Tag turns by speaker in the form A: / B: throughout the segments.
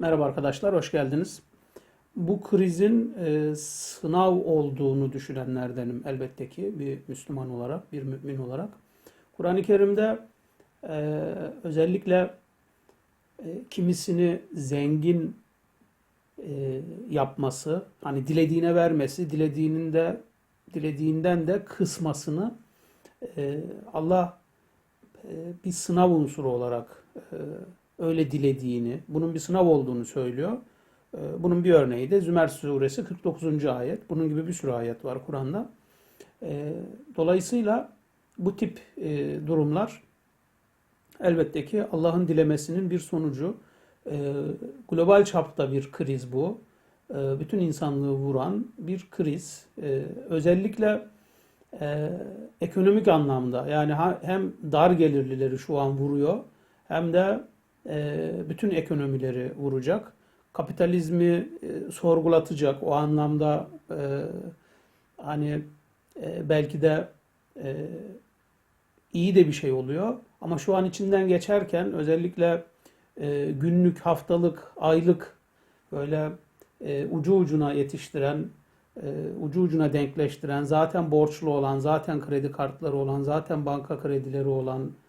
A: Merhaba arkadaşlar, hoş geldiniz. Bu krizin e, sınav olduğunu düşünenlerdenim elbette ki bir Müslüman olarak, bir mümin olarak. Kur'an-ı Kerim'de e, özellikle e, kimisini zengin e, yapması, hani dilediğine vermesi, dilediğinin de dilediğinden de kısmasını e, Allah e, bir sınav unsuru olarak e, öyle dilediğini, bunun bir sınav olduğunu söylüyor. E, Bunun bir örneği de Zümer suresi 49. ayet. Bunun gibi bir sürü ayet var Kur'an'da. E, Dolayısıyla bu tip e, durumlar elbette ki Allah'ın dilemesinin bir sonucu. E, Global çapta bir kriz bu. Bütün insanlığı vuran bir kriz. Özellikle e, ekonomik anlamda yani hem dar gelirlileri şu an vuruyor hem de bütün ekonomileri vuracak. Kapitalizmi e, sorgulatacak o anlamda e, hani e, belki de e, iyi de bir şey oluyor. Ama şu an içinden geçerken özellikle e, günlük, haftalık, aylık böyle e, ucu ucuna yetiştiren, e, ucu ucuna denkleştiren, zaten borçlu olan, zaten kredi kartları olan, zaten banka kredileri olan, e,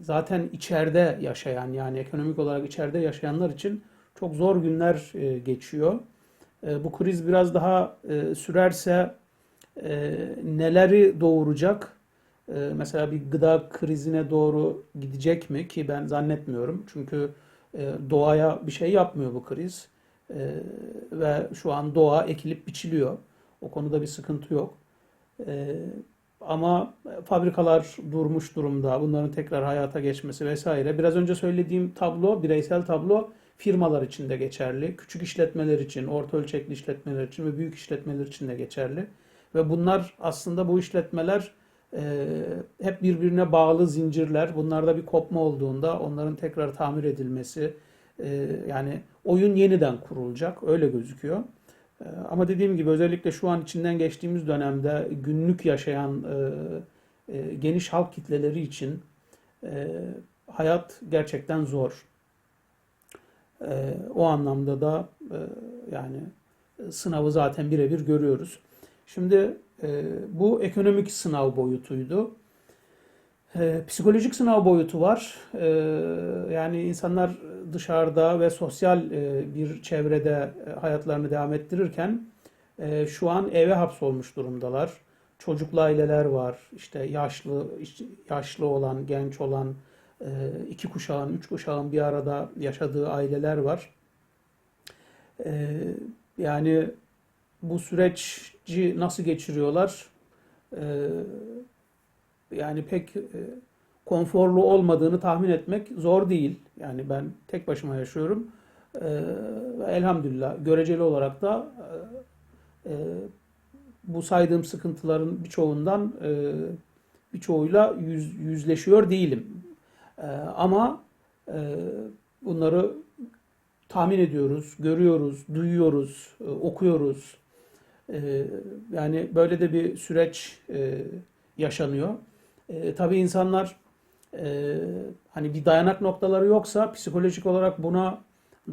A: zaten içeride yaşayan yani ekonomik olarak içeride yaşayanlar için çok zor günler e, geçiyor. E, bu kriz biraz daha e, sürerse e, neleri doğuracak? E, mesela bir gıda krizine doğru gidecek mi ki ben zannetmiyorum. Çünkü doğaya bir şey yapmıyor bu kriz. Ve şu an doğa ekilip biçiliyor. O konuda bir sıkıntı yok. Ama fabrikalar durmuş durumda. Bunların tekrar hayata geçmesi vesaire. Biraz önce söylediğim tablo, bireysel tablo firmalar için de geçerli. Küçük işletmeler için, orta ölçekli işletmeler için ve büyük işletmeler için de geçerli. Ve bunlar aslında bu işletmeler e, hep birbirine bağlı zincirler. Bunlarda bir kopma olduğunda onların tekrar tamir edilmesi, e, yani oyun yeniden kurulacak. Öyle gözüküyor. E, Ama dediğim gibi özellikle şu an içinden geçtiğimiz dönemde günlük yaşayan e, e, geniş halk kitleleri için e, hayat gerçekten zor. O anlamda da yani sınavı zaten birebir görüyoruz. Şimdi bu ekonomik sınav boyutuydu. E, psikolojik sınav boyutu var. E, yani insanlar dışarıda ve sosyal e, bir çevrede e, hayatlarını devam ettirirken e, şu an eve hapsolmuş durumdalar. Çocuklu aileler var. İşte yaşlı yaşlı olan, genç olan, e, iki kuşağın, üç kuşağın bir arada yaşadığı aileler var. E, yani bu süreci nasıl geçiriyorlar? E, yani pek e, konforlu olmadığını tahmin etmek zor değil. Yani ben tek başıma yaşıyorum. E, elhamdülillah göreceli olarak da e, e, bu saydığım sıkıntıların birçoğundan e, birçoğuyla yüz, yüzleşiyor değilim. E, ama e, bunları tahmin ediyoruz, görüyoruz, duyuyoruz, e, okuyoruz. E, yani böyle de bir süreç e, yaşanıyor. E, tabii insanlar e, hani bir dayanak noktaları yoksa psikolojik olarak buna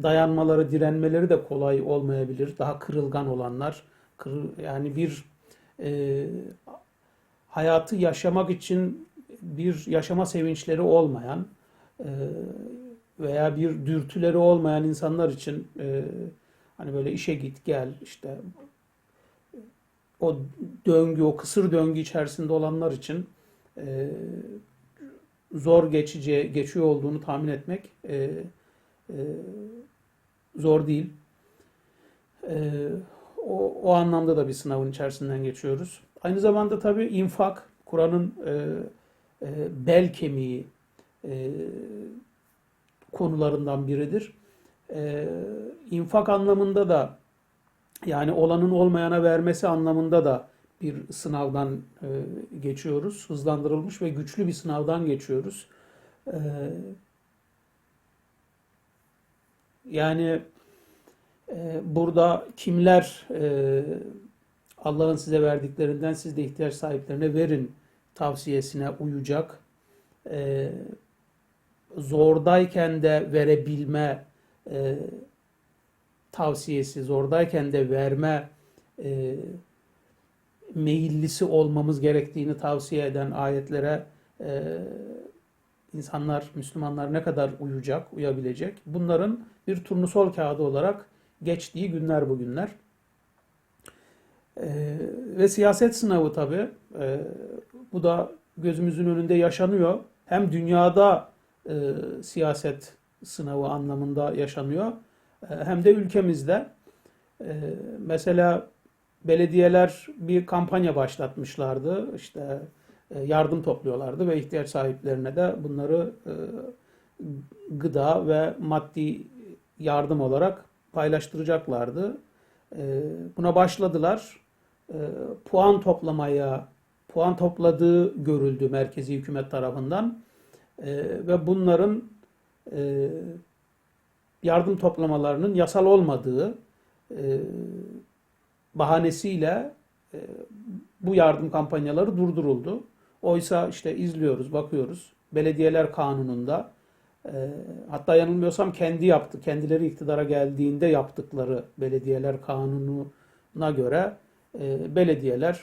A: dayanmaları, direnmeleri de kolay olmayabilir. Daha kırılgan olanlar, kır, yani bir e, hayatı yaşamak için bir yaşama sevinçleri olmayan e, veya bir dürtüleri olmayan insanlar için e, hani böyle işe git gel işte o döngü, o kısır döngü içerisinde olanlar için e, zor geçici, geçiyor olduğunu tahmin etmek e, e, zor değil. E, o, o anlamda da bir sınavın içerisinden geçiyoruz. Aynı zamanda tabii infak, Kur'an'ın e, e, bel kemiği e, konularından biridir. E, infak anlamında da yani olanın olmayana vermesi anlamında da bir sınavdan e, geçiyoruz. Hızlandırılmış ve güçlü bir sınavdan geçiyoruz. E, yani e, burada kimler Allah'ın size verdiklerinden siz de ihtiyaç sahiplerine verin tavsiyesine uyacak. Zordayken de verebilme tavsiyesi, zordayken de verme e, meyillisi olmamız gerektiğini tavsiye eden ayetlere e, insanlar, Müslümanlar ne kadar uyacak, uyabilecek? Bunların bir turnusol kağıdı olarak geçtiği günler bugünler. E, ve siyaset sınavı tabii. E, bu da gözümüzün önünde yaşanıyor. Hem dünyada e, siyaset sınavı anlamında yaşanıyor, e, hem de ülkemizde. E, mesela belediyeler bir kampanya başlatmışlardı. İşte e, yardım topluyorlardı ve ihtiyaç sahiplerine de bunları e, gıda ve maddi yardım olarak paylaştıracaklardı. E, buna başladılar. Puan toplamaya, puan topladığı görüldü merkezi hükümet tarafından. Ve bunların yardım toplamalarının yasal olmadığı bahanesiyle e, bu yardım kampanyaları durduruldu. Oysa işte izliyoruz, bakıyoruz. Belediyeler kanununda e, hatta yanılmıyorsam kendi yaptı, kendileri iktidara geldiğinde yaptıkları belediyeler kanununa göre e, belediyeler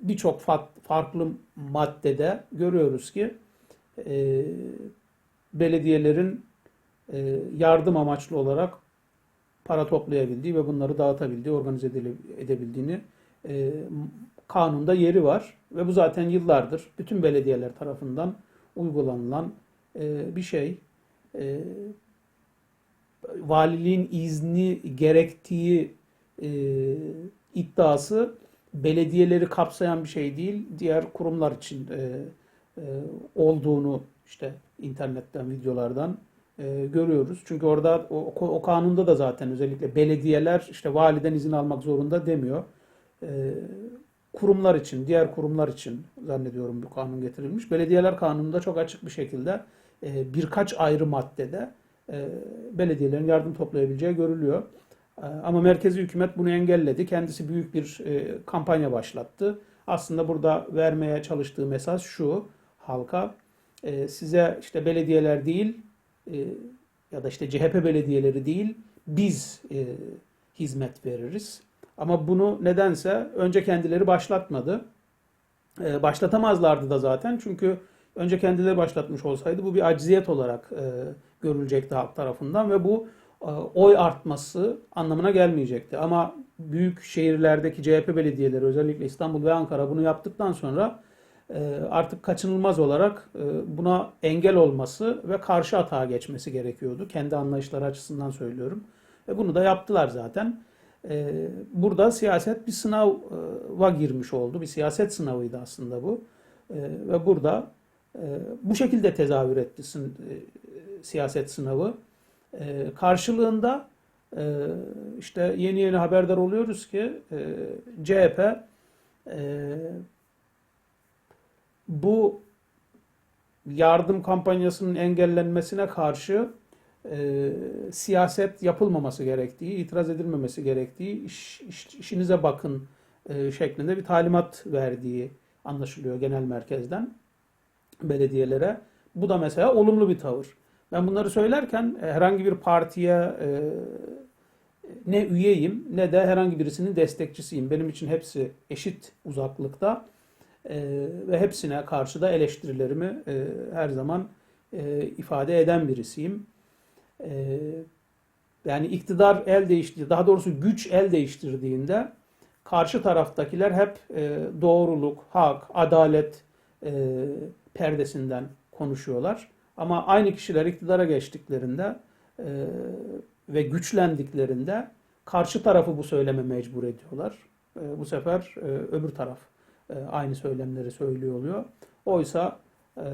A: birçok farklı maddede görüyoruz ki belediyelerin yardım amaçlı olarak para toplayabildiği ve bunları dağıtabildiği, organize edebildiğini e, kanunda yeri var. Ve bu zaten yıllardır bütün belediyeler tarafından uygulanılan e, bir şey. E, valiliğin izni gerektiği e, iddiası belediyeleri kapsayan bir şey değil, diğer kurumlar için e, e, olduğunu işte internetten, videolardan e, görüyoruz. Çünkü orada o, o kanunda da zaten özellikle belediyeler işte validen izin almak zorunda demiyor. E, kurumlar için, diğer kurumlar için zannediyorum bu kanun getirilmiş. Belediyeler kanununda çok açık bir şekilde e, birkaç ayrı maddede e, belediyelerin yardım toplayabileceği görülüyor. E, ama merkezi hükümet bunu engelledi. Kendisi büyük bir e, kampanya başlattı. Aslında burada vermeye çalıştığı mesaj şu halka. E, size işte belediyeler değil e, ya da işte CHP belediyeleri değil biz e, hizmet veririz. Ama bunu nedense önce kendileri başlatmadı. E, başlatamazlardı da zaten çünkü önce kendileri başlatmış olsaydı bu bir acziyet olarak e, görülecekti halk tarafından ve bu e, oy artması anlamına gelmeyecekti. Ama büyük şehirlerdeki CHP belediyeleri özellikle İstanbul ve Ankara bunu yaptıktan sonra artık kaçınılmaz olarak e, buna engel olması ve karşı atağa geçmesi gerekiyordu. Kendi anlayışları açısından söylüyorum. Ve bunu da yaptılar zaten. E, burada siyaset bir sınava girmiş oldu. Bir siyaset sınavıydı aslında bu. Ve burada bu şekilde tezahür etti siyaset sınavı. Karşılığında işte yeni yeni haberdar oluyoruz ki CHP bu yardım kampanyasının engellenmesine karşı e, siyaset yapılmaması gerektiği, itiraz edilmemesi gerektiği, iş, iş, işinize bakın e, şeklinde bir talimat verdiği anlaşılıyor genel merkezden belediyelere. Bu da mesela olumlu bir tavır. Ben bunları söylerken e, herhangi bir partiye e, ne üyeyim ne de herhangi birisinin destekçisiyim. Benim için hepsi eşit uzaklıkta. E, ve hepsine karşı da eleştirilerimi e, her zaman e, ifade eden birisiyim. E, yani iktidar el değiştirdi, daha doğrusu güç el değiştirdiğinde karşı taraftakiler hep e, doğruluk, hak, adalet perdesinden konuşuyorlar. Ama aynı kişiler iktidara geçtiklerinde ve güçlendiklerinde karşı tarafı bu söyleme mecbur ediyorlar. Bu sefer öbür taraf aynı söylemleri söylüyor oluyor. Oysa e,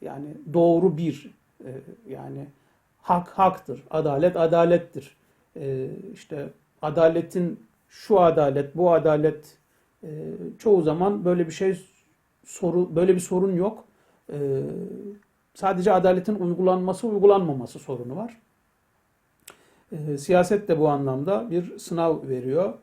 A: yani doğru bir e, yani hak haktır, adalet adalettir. İşte adaletin şu adalet, bu adalet çoğu zaman böyle bir şey soru böyle bir sorun yok. Sadece adaletin uygulanması, uygulanmaması sorunu var. Siyaset de bu anlamda bir sınav veriyor.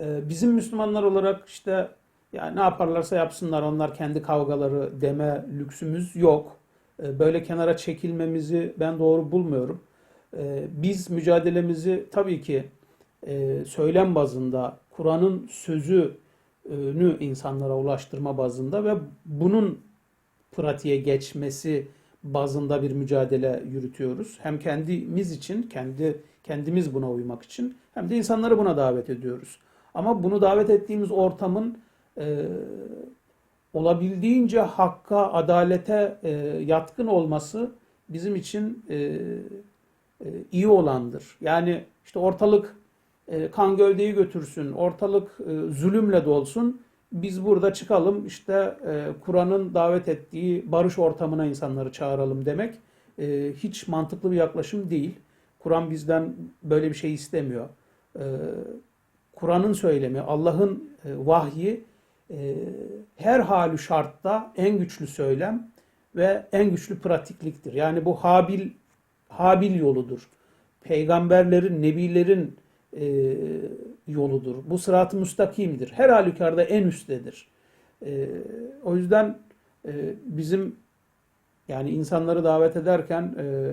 A: Bizim Müslümanlar olarak işte yani ne yaparlarsa yapsınlar onlar kendi kavgaları deme lüksümüz yok. Ee, böyle kenara çekilmemizi ben doğru bulmuyorum. E, biz mücadelemizi tabii ki e, söylem bazında, Kur'an'ın sözünü insanlara ulaştırma bazında ve bunun pratiğe geçmesi bazında bir mücadele yürütüyoruz. Hem kendimiz için, kendi kendimiz buna uymak için hem de insanları buna davet ediyoruz. Ama bunu davet ettiğimiz ortamın e, olabildiğince hakka, adalete e, yatkın olması bizim için e, e, iyi olandır. Yani işte ortalık e, kan gövdeyi götürsün, ortalık e, zulümle dolsun. Biz burada çıkalım işte e, Kur'an'ın davet ettiği barış ortamına insanları çağıralım demek e, hiç mantıklı bir yaklaşım değil. Kur'an bizden böyle bir şey istemiyor. E, Kur'an'ın söylemi, Allah'ın e, vahyi e, her halü şartta en güçlü söylem ve en güçlü pratikliktir. Yani bu Habil Habil yoludur. Peygamberlerin, nebilerin e, yoludur. Bu sırat-ı müstakimdir. Her halükarda en üsttedir. E, o yüzden e, bizim yani insanları davet ederken e,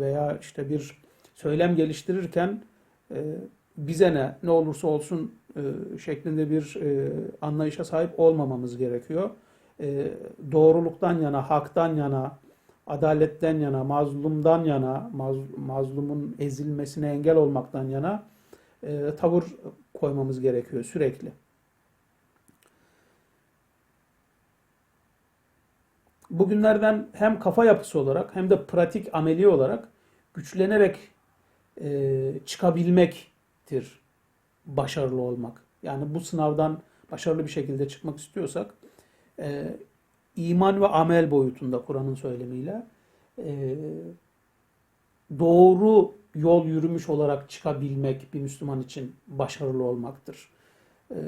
A: veya işte bir söylem geliştirirken e, bize ne, ne olursa olsun şeklinde bir e, anlayışa sahip olmamamız gerekiyor. E, doğruluktan yana, haktan yana, adaletten yana, mazlumdan yana, maz, mazlumun ezilmesine engel olmaktan yana e, tavır koymamız gerekiyor sürekli. Bugünlerden hem kafa yapısı olarak hem de pratik ameli olarak güçlenerek e, çıkabilmektir başarılı olmak. Yani bu sınavdan başarılı bir şekilde çıkmak istiyorsak e, iman ve amel boyutunda Kur'an'ın söylemiyle e, doğru yol yürümüş olarak çıkabilmek bir Müslüman için başarılı olmaktır. E,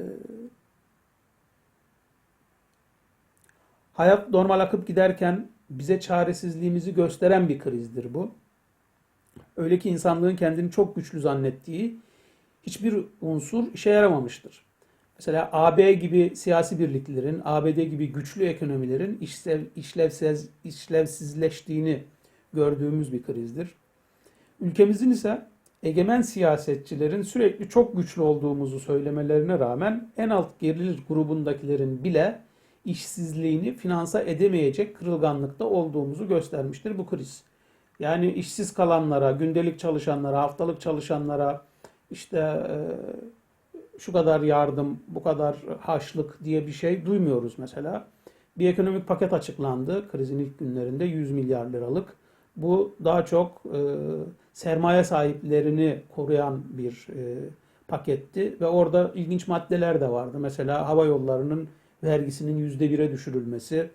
A: hayat normal akıp giderken bize çaresizliğimizi gösteren bir krizdir bu. Öyle ki insanlığın kendini çok güçlü zannettiği hiçbir unsur işe yaramamıştır. Mesela AB gibi siyasi birliklerin, ABD gibi güçlü ekonomilerin işlev, işlevsiz, işlevsizleştiğini gördüğümüz bir krizdir. Ülkemizin ise egemen siyasetçilerin sürekli çok güçlü olduğumuzu söylemelerine rağmen en alt gelir grubundakilerin bile işsizliğini finansa edemeyecek kırılganlıkta olduğumuzu göstermiştir bu kriz. Yani işsiz kalanlara, gündelik çalışanlara, haftalık çalışanlara, işte e, şu kadar yardım, bu kadar haşlık diye bir şey duymuyoruz mesela. Bir ekonomik paket açıklandı krizin ilk günlerinde 100 milyar liralık. Bu daha çok e, sermaye sahiplerini koruyan bir e, paketti ve orada ilginç maddeler de vardı. Mesela hava yollarının vergisinin yüzde bire düşürülmesi,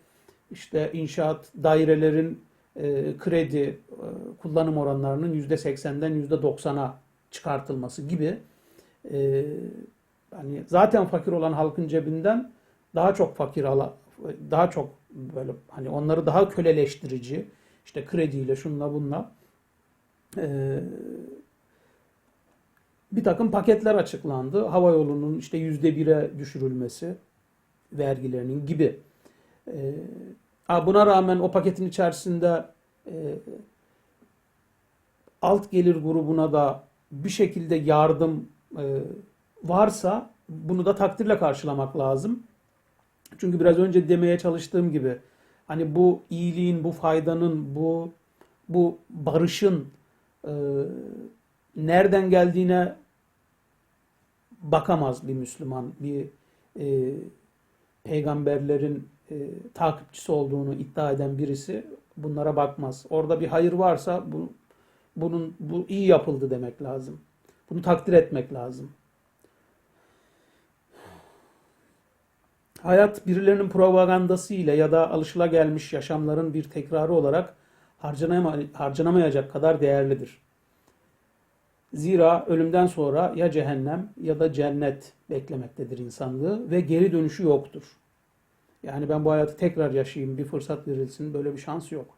A: işte inşaat dairelerin e, kredi e, kullanım oranlarının yüzde seksenden yüzde doksana çıkartılması gibi e, hani zaten fakir olan halkın cebinden daha çok fakir ala, daha çok böyle hani onları daha köleleştirici işte krediyle şunla bunla e, bir takım paketler açıklandı. Hava yolunun işte yüzde bire düşürülmesi vergilerinin gibi. E, buna rağmen o paketin içerisinde e, alt gelir grubuna da bir şekilde yardım e, varsa bunu da takdirle karşılamak lazım. Çünkü biraz önce demeye çalıştığım gibi hani bu iyiliğin, bu faydanın, bu bu barışın e, nereden geldiğine bakamaz bir Müslüman, bir e, peygamberlerin e, takipçisi olduğunu iddia eden birisi bunlara bakmaz. Orada bir hayır varsa bu bunun bu iyi yapıldı demek lazım. Bunu takdir etmek lazım. Hayat birilerinin propagandası ile ya da alışılagelmiş yaşamların bir tekrarı olarak harcanamayacak kadar değerlidir. Zira ölümden sonra ya cehennem ya da cennet beklemektedir insanlığı ve geri dönüşü yoktur. Yani ben bu hayatı tekrar yaşayayım, bir fırsat verilsin, böyle bir şans yok.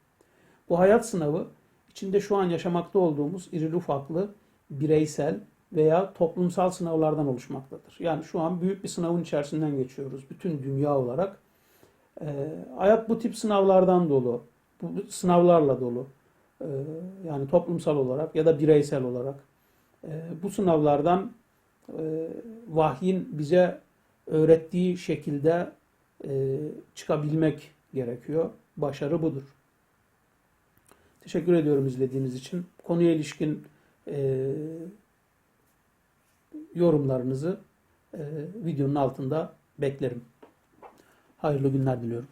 A: Bu hayat sınavı içinde şu an yaşamakta olduğumuz irili ufaklı bireysel veya toplumsal sınavlardan oluşmaktadır. Yani şu an büyük bir sınavın içerisinden geçiyoruz bütün dünya olarak. E, hayat bu tip sınavlardan dolu, bu sınavlarla dolu. e, yani toplumsal olarak ya da bireysel olarak e, bu sınavlardan e, vahyin bize öğrettiği şekilde e, çıkabilmek gerekiyor. Başarı budur. Teşekkür ediyorum izlediğiniz için. Konuya ilişkin e, yorumlarınızı e, videonun altında beklerim. Hayırlı günler diliyorum.